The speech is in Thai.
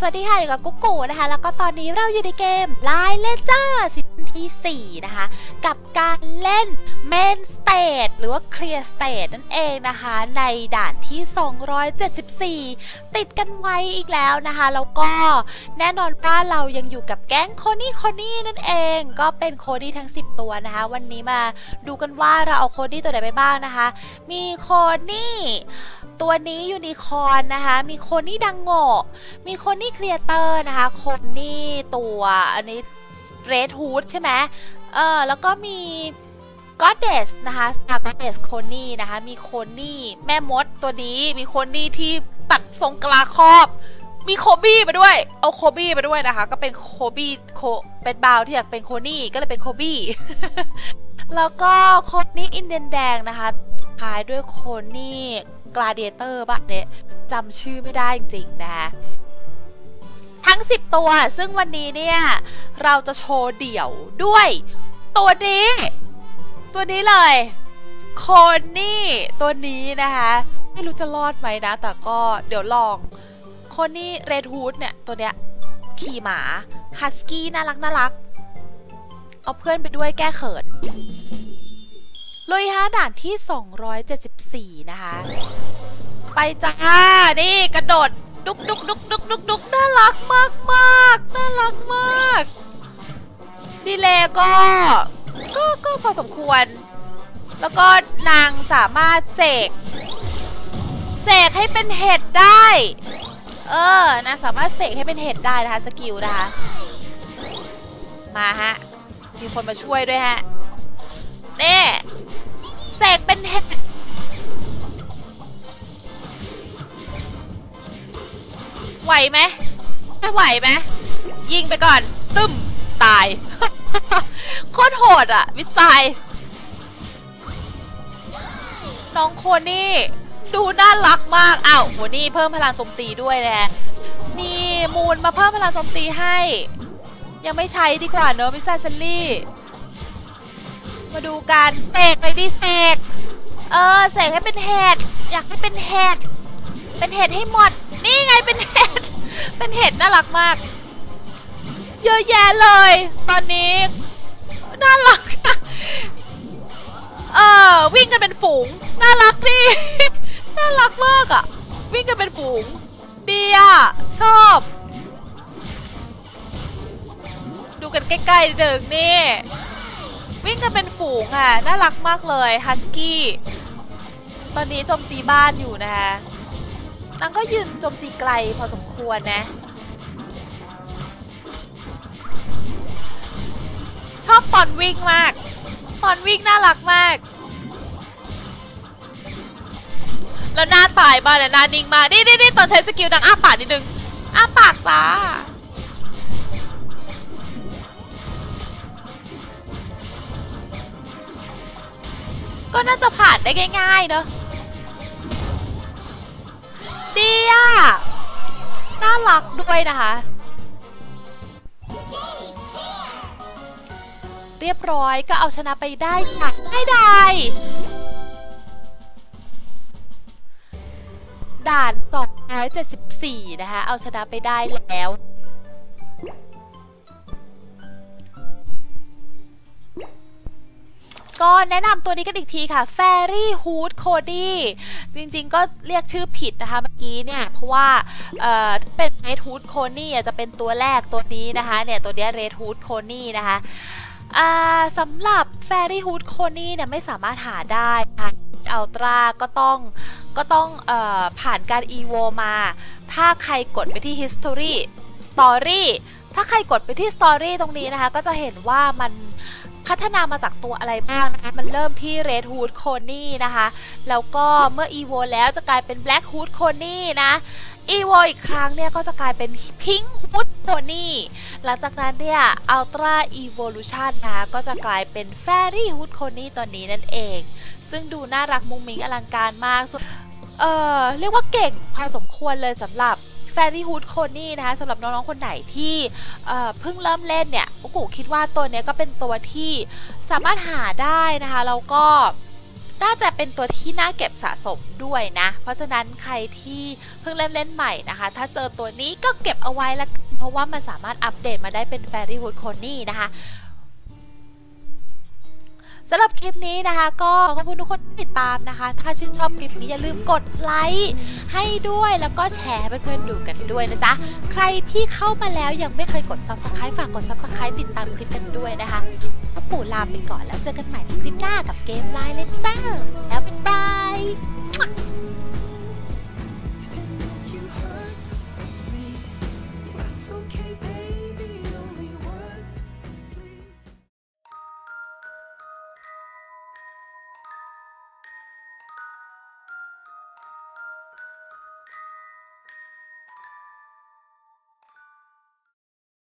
สวัสดีค่ะอยู่กับกุ๊กกูนะคะ แล้วก็ตอนนี้เราอยู่ในเกม Line Ledger ซีซั่น ที่ 4 นะคะ กับการเล่น Main Stage หรือว่า Clear Stage นั่นเองนะคะ ในด่านที่ 274 ติดกันไว้อีกแล้วนะคะ แล้วก็แน่นอนว่าเรายังอยู่กับแก๊งโคนี่โคนี่นั่นเอง ก็เป็นโคดี้ทั้ง 10 ตัวนะคะ วันนี้มาดูกันว่าเราเอาโคดี้ตัวไหนไปบ้างนะคะ มีโคนี่ตัวนี้ยูนิคอร์นนะคะ มีโคนี่ดังโงะมีโคนี่ครีเอเตอร์นะคะ โคนี่ตัวอันนี้ เรดฮูดใช่ไหมเออแล้วก็มีก็เดสนะคะสตาร์ก็เดสโคนี่นะคะ มีโคนี่แม่มดตัวนี้มีโคนี่ที่ตัดทรงกลาครอบ มีโคบี้มาด้วย เอาโคบี้มาด้วยนะคะ ก็เป็นโคบี้โคเป็นบาวที่อยากเป็นโคนี่ก็เลยเป็นโคบี้แล้วก็โคนี่อินเดียนแดงนะคะคล้ายด้วยโคนี่กลาเดียเตอร์ปะเนี่ยจำชื่อไม่ได้จริงๆนะคะ ทั้ง 10 ตัว ซึ่งวันนี้เนี่ย เราจะโชว์เดี่ยวด้วย ตัวนี้ ตัวนี้เลยโคนนี่ตัวนี้นะคะ ไม่รู้จะรอดไหมนะ แต่ก็เดี๋ยวลองโคนนี่เรดฮูดเนี่ย ตัวเนี้ย ขี่หมาฮัสกี้น่ารักน่ารัก เอาเพื่อนไปด้วยแก้เขินลุยฮะด่านที่ 274 นะคะ ไปจ้า นี่กระโดด ดุกดุกดุกดุกดุกดุกน่ารักมากมากน่ารักมาก ดีเลก็ ก็ก็พอสมควร แล้วก็นางสามารถเสก เสกให้เป็นเห็ดได้ เออนางสามารถเสกให้เป็นเห็ดได้นะคะสกิลนะคะ มาฮะ มีคนมาช่วยด้วยฮะ นี่ เสกเป็นเห็ด ไหวไหมไม่ไหวไหมยิงไปก่อน ตึ้ม ตาย โคตรโหดอะ มิสไซล์น้องโคนี่ ดูน่ารักมาก อ้าวโหนี่เพิ่มพลังโจมตีด้วยนะมีมูลมาเพิ่มพลังโจมตีให้ ยังไม่ใช้ดีกว่าเนอะมิสไซล์ซันลี่ มาดูกันเสกเลยดิเสกเออเสกให้เป็นเห็ดอยากให้เป็นเห็ดเป็นเห็ดให้หมด นี่ไงเป็นเห็ด เป็นเห็ดน่ารักมาก เยอะแยะเลย ตอนนี้ น่ารักเออวิ่งกันเป็นฝูง น่ารักดิ น่ารักมากอะวิ่งกันเป็นฝูง ดีอะชอบ ดูกันใกล้ๆเดิงนี่ วิ่งกันเป็นฝูงอะน่ารักมากเลยฮัสกี้ ตอนนี้โจมตีบ้านอยู่นะคะ นางก็ยืนโจมตีไกลพอสมควรนะ ชอบตอนวิ่งมาก ตอนวิ่งน่ารักมาก แล้วหน้าตายมากเลยหน้านิ่งมานี่นี่นี่ตอนใช้สกิลดังอ้าปากนิดนึง อ้าปากจ้าก็น่าจะผ่านได้ง่ายๆเนอะ ดีอะ น่ารักด้วยนะคะ เรียบร้อยก็เอาชนะไปได้ค่ะได้ไดด่าน274นะคะ เอาชนะไปได้แล้ว ก็แนะนำตัวนี้กันอีกทีค่ะ Fairy Hood Cody จริงๆก็เรียกชื่อผิดนะคะเมื่อกี้เนี่ย เพราะว่าเอ่อเป็น Red Hood Coney อ่จะเป็นตัวแรกตัวนี้นะคะเนี่ยตัวนี้ Red Hood Coney นะคะสำหรับ Fairy Hood Coney เนี่ยไม่สามารถหาได้ค่ะอัลตราก็ต้องก็ต้องเอ่อผ่านการ EVO มา ถ้าใครกดไปที่ History Story ถ้าใครกดไปที่ Story ตรงนี้นะคะ ก็จะเห็นว่ามัน พัฒนามาจากตัวอะไรบ้างนะคะมันเริ่มที่ Red Hood Coney นะคะ แล้วก็เมื่อ EVO แล้วจะกลายเป็น Black Hood Coney นะ EVO อีกครั้งเนี่ยก็จะกลายเป็น Pink Hood Coney หลังจากนั้นเนี่ย Ultra Evolution นะคะก็จะกลายเป็น Fairy Hood Coney ตัวนี้นั่นเอง ซึ่งดูน่ารักมุงมิงอลังการมากเอ่อเรียกว่าเก่งพอสมควรเลยสำหรับ Fairy Hood Coney นะคะสำหรับน้องๆคนไหนที่เพิ่งเริ่มเล่นเนี่ยกูคิดว่าตัวนี้ก็เป็นตัวที่สามารถหาได้นะคะแล้วก็น่าจะเป็นตัวที่น่าเก็บสะสมด้วยนะ เพราะฉะนั้นใครที่เพิ่งเล่นเล่นใหม่นะคะ ถ้าเจอตัวนี้ก็เก็บเอาไว้ละเพราะว่ามันสามารถอัปเดตมาได้เป็น Fairy Wood Coney นะคะ สำหรับคลิปนี้นะคะ ก็ขอบคุณทุกคนที่ติดตามนะคะ ถ้าชื่นชอบคลิปนี้อย่าลืมกดไลค์ให้ด้วยแล้วก็แชร์ให้เพื่อนๆดูกันด้วยนะจ๊ะ ใครที่เข้ามาแล้วยังไม่เคยกด subscribe ฝากกด subscribe ติดตามคลิปกันด้วยนะคะพวกปู่ลาไปก่อนแล้วเจอกันใหม่ในคลิปหน้ากับเกมไลน์เลยจ้าแล้วบ๊ายบาย